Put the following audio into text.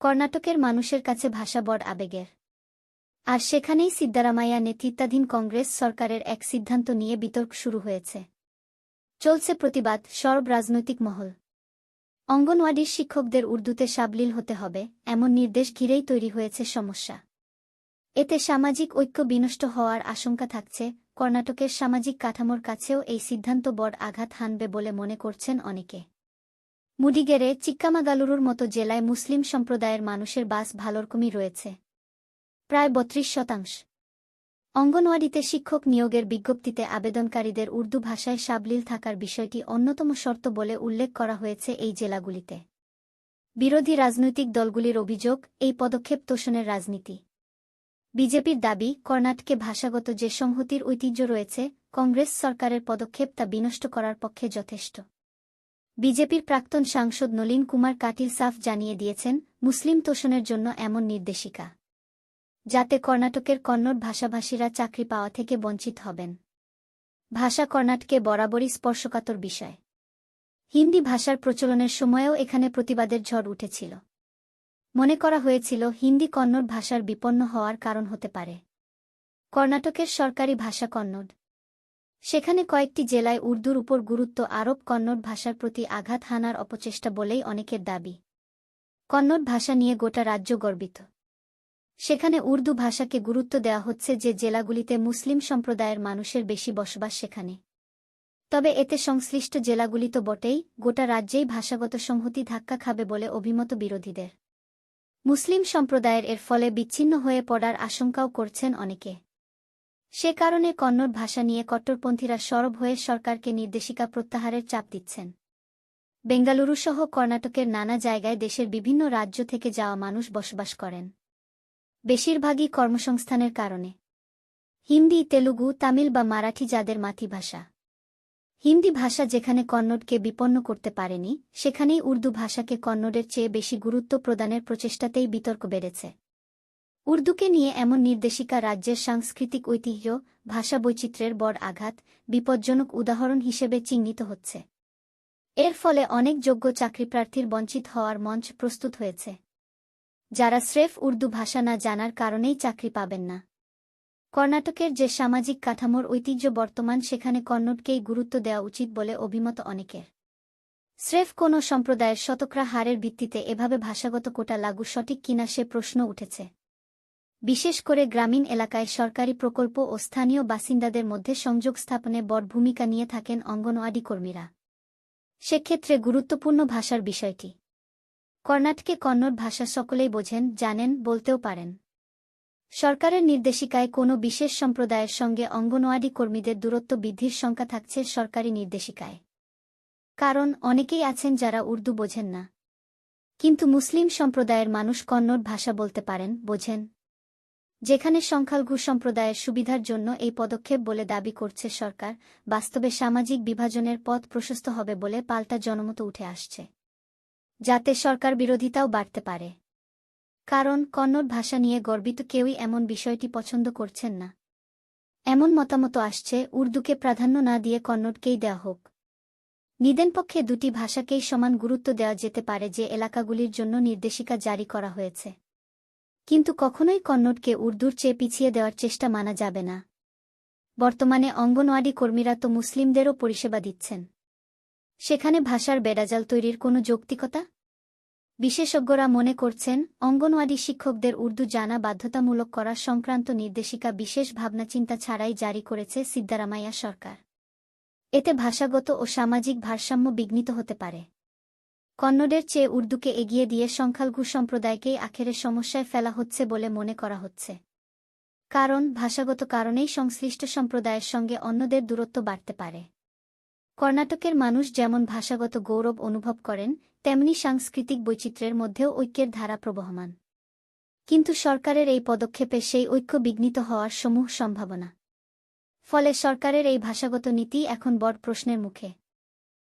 কর্ণাটকের মানুষের কাছে ভাষা বড় আবেগের। আর সেখানেই সিদ্দারামাইয়া নেতৃত্বাধীন কংগ্রেস সরকারের এক সিদ্ধান্ত নিয়ে বিতর্ক শুরু হয়েছে। চলছে প্রতিবাদ, সর্ব রাজনৈতিক মহল। অঙ্গনওয়াড়ির শিক্ষকদের উর্দুতে সাবলীল হতে হবে, এমন নির্দেশ ঘিরেই তৈরি হয়েছে সমস্যা। এতে সামাজিক ঐক্য বিনষ্ট হওয়ার আশঙ্কা থাকছে, কর্ণাটকের সামাজিক কাঠামোর কাছেও এই সিদ্ধান্ত বড় আঘাত হানবে বলে মনে করছেন অনেকে। মুডিগেরে চিক্কামাগালুরুর মতো জেলায় মুসলিম সম্প্রদায়ের মানুষের বাস ভালোরকমই রয়েছে। প্রায় বত্রিশ শতাংশ। অঙ্গনওয়াড়িতে শিক্ষক নিয়োগের বিজ্ঞপ্তিতে আবেদনকারীদের উর্দু ভাষায় সাবলীল থাকার বিষয়টি অন্যতম শর্ত বলে উল্লেখ করা হয়েছে এই জেলাগুলিতে। বিরোধী রাজনৈতিক দলগুলির অভিযোগ, এই পদক্ষেপ তোষণের রাজনীতি। বিজেপির দাবি, কর্ণাটকে ভাষাগত যে সংহতির ঐতিহ্য রয়েছে, কংগ্রেস সরকারের পদক্ষেপ তা বিনষ্ট করার পক্ষে যথেষ্ট। বিজেপির প্রাক্তন সাংসদ নলিন কুমার কাটিল সাফ জানিয়ে দিয়েছেন, মুসলিম তোষণের জন্য এমন নির্দেশিকা। যাতে কর্ণাটকের কন্নড় ভাষাভাষীরা চাকরি পাওয়া থেকে বঞ্চিত হবেন। ভাষা কর্ণাটকে বরাবরই স্পর্শকাতর বিষয়। হিন্দি ভাষার প্রচলনের সময়েও এখানে প্রতিবাদের ঝড় উঠেছিল। মনে করা হয়েছিল হিন্দি কন্নড় ভাষার বিপন্ন হওয়ার কারণ হতে পারে। কর্ণাটকের সরকারি ভাষা কন্নড় সেখানে কয়েকটি জেলায় উর্দুর উপর গুরুত্ব আরোপ কন্নড় ভাষার প্রতি আঘাত হানার অপচেষ্টা বলেই অনেকের দাবি। কন্নড় ভাষা নিয়ে গোটা রাজ্য গর্বিত। সেখানে উর্দু ভাষাকে গুরুত্ব দেওয়া হচ্ছে যে জেলাগুলিতে মুসলিম সম্প্রদায়ের মানুষের বেশি বসবাস সেখানে। তবে এতে সংশ্লিষ্ট জেলাগুলি তো বটেই, গোটা রাজ্যেই ভাষাগত সংহতি ধাক্কা খাবে বলে অভিমত বিরোধীদের। মুসলিম সম্প্রদায়ের এর ফলে বিচ্ছিন্ন হয়ে পড়ার আশঙ্কাও করছেন অনেকে। সে কারণে কন্নড় ভাষা নিয়ে কট্টরপন্থীরা সরব হয়ে সরকারকে নির্দেশিকা প্রত্যাহারের চাপ দিচ্ছেন। বেঙ্গালুরুসহ কর্ণাটকের নানা জায়গায় দেশের বিভিন্ন রাজ্য থেকে যাওয়া মানুষ বসবাস করেন। বেশিরভাগই কর্মসংস্থানের কারণে। হিন্দি, তেলুগু, তামিল বা মারাঠি যাদের মাতৃভাষা। হিন্দি ভাষা যেখানে কন্নড়কে বিপন্ন করতে পারেনি, সেখানেই উর্দু ভাষাকে কন্নড়ের চেয়ে বেশি গুরুত্ব প্রদানের প্রচেষ্টাতেই বিতর্ক বেড়েছে। উর্দুকে নিয়ে এমন নির্দেশিকা রাজ্যের সাংস্কৃতিক ঐতিহ্য ভাষা বৈচিত্র্যের বড় আঘাত, বিপজ্জনক উদাহরণ হিসেবে চিহ্নিত হচ্ছে। এর ফলে অনেক যোগ্য চাকরিপ্রার্থীর বঞ্চিত হওয়ার মঞ্চ প্রস্তুত হয়েছে। যারা স্রেফ উর্দু ভাষা না জানার কারণেই চাকরি পাবেন না। কর্ণাটকের যে সামাজিক কাঠামোর ঐতিহ্য বর্তমান, সেখানে কন্নড়কেই গুরুত্ব দেওয়া উচিত বলে অভিমত অনেকের। স্রেফ কোনো সম্প্রদায়ের শতকরা হারের ভিত্তিতে এভাবে ভাষাগত কোটা লাগু সঠিক কিনা সে প্রশ্ন উঠেছে। বিশেষ করে গ্রামীণ এলাকায় সরকারি প্রকল্প ও স্থানীয় বাসিন্দাদের মধ্যে সংযোগ স্থাপনে বড় ভূমিকা নিয়ে থাকেন অঙ্গনওয়াড়ি কর্মীরা। সেক্ষেত্রে গুরুত্বপূর্ণ ভাষার বিষয়টি। কর্ণাটকে কন্নড় ভাষা সকলেই বোঝেন, জানেন, বলতেও পারেন। সরকারের নির্দেশিকায় কোনো বিশেষ সম্প্রদায়ের সঙ্গে অঙ্গনওয়াড়ি কর্মীদের দূরত্ব বৃদ্ধির সংখ্যা থাকছে সরকারি নির্দেশিকায়। কারণ অনেকেই আছেন যারা উর্দু বোঝেন না। কিন্তু মুসলিম সম্প্রদায়ের মানুষ কন্নড় ভাষা বলতে পারেন, বোঝেন। যেখানে সংখ্যালঘু সম্প্রদায়ের সুবিধার জন্য এই পদক্ষেপ বলে দাবি করছে সরকার, বাস্তবে সামাজিক বিভাজনের পথ প্রশস্ত হবে বলে পাল্টা জনমত উঠে আসছে। যাতে সরকার বিরোধিতাও বাড়তে পারে। কারণ কন্নড় ভাষা নিয়ে গর্বিত কেউই এমন বিষয়টি পছন্দ করছেন না। এমন মতামত আসছে, উর্দুকে প্রাধান্য না দিয়ে কন্নড়কেই দেওয়া হোক। নিদেনপক্ষে দুটি ভাষাকেই সমান গুরুত্ব দেওয়া যেতে পারে যে এলাকাগুলির জন্য নির্দেশিকা জারি করা হয়েছে। কিন্তু কখনোই কন্নড়কে উর্দুর চেয়ে পিছিয়ে দেওয়ার চেষ্টা মানা যাবে না। বর্তমানে অঙ্গনওয়াড়ি কর্মীরা তো মুসলিমদেরও পরিষেবা দিচ্ছেন। সেখানে ভাষার বেড়াজাল তৈরির কোনো যৌক্তিকতা? বিশেষজ্ঞরা মনে করছেন, অঙ্গনওয়াড়ি শিক্ষকদের উর্দু জানা বাধ্যতামূলক করা সংক্রান্ত নির্দেশিকা বিশেষ ভাবনাচিন্তা ছাড়াই জারি করেছে সিদ্দারামাইয়া সরকার। এতে ভাষাগত ও সামাজিক ভারসাম্য বিঘ্নিত হতে পারে। কন্নডের চেয়ে উর্দুকে এগিয়ে দিয়ে সংখ্যালঘু সম্প্রদায়কেই আখেরে সমস্যায় ফেলা হচ্ছে বলে মনে করা হচ্ছে। কারণ, ভাষাগত কারণেই সংশ্লিষ্ট সম্প্রদায়ের সঙ্গে অন্যদের দূরত্ব বাড়তে পারে। কর্ণাটকের মানুষ যেমন ভাষাগত গৌরব অনুভব করেন, তেমনি সাংস্কৃতিক বৈচিত্র্যের মধ্যেও ঐক্যের ধারা প্রবহমান। কিন্তু সরকারের এই পদক্ষেপে সেই ঐক্য বিঘ্নিত হওয়ার সমূহ সম্ভাবনা। ফলে সরকারের এই ভাষাগত নীতি এখন বড় প্রশ্নের মুখে।